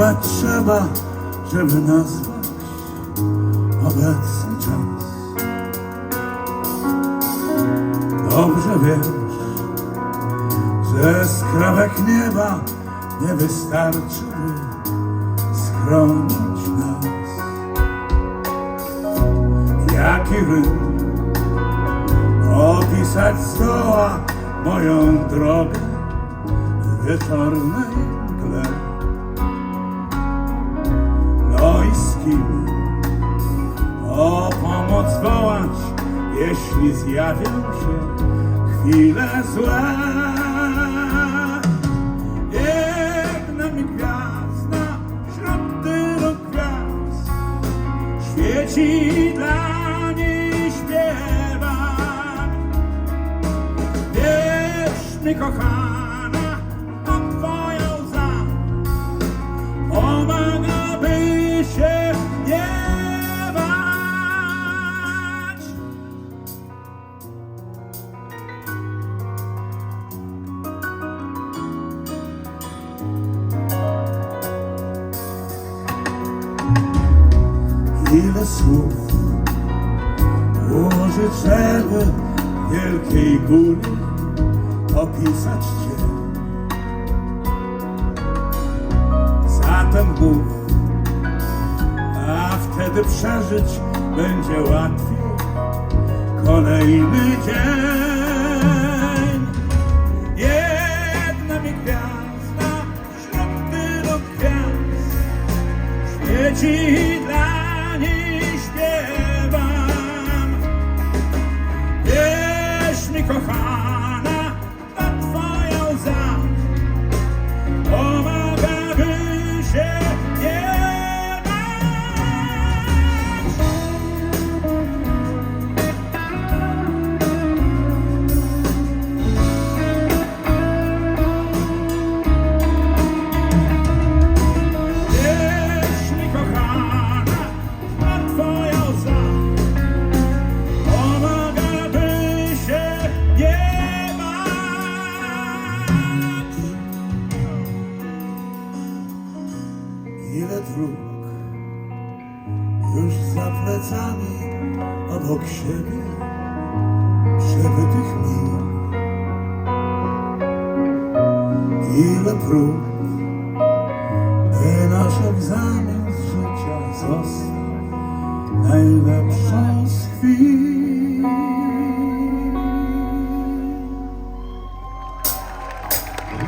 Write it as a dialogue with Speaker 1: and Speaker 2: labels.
Speaker 1: Próbować trzeba, żeby nazwać obecny czas. Dobrze wiesz, że skrawek nieba nie wystarczy, by schronić nas. Jaki rym opisać zdoła moją drogę w wieczornej mgle. O pomoc wołać, jeśli zjawią się chwile złe. Jedna mi gwiazda wśród tylu gwiazd świeci dla niej śpiewam. Wierz mi Ile słów żeby wielkiej góry opisać Cię. Zatem mów, a wtedy przeżyć będzie łatwiej kolejny dzień. Jedna mi gwiazda wśród tylu gwiazd świeci Już za plecami obok siebie przebytych mil. Ile prób, by nasz egzamin z życia został najlepszą z.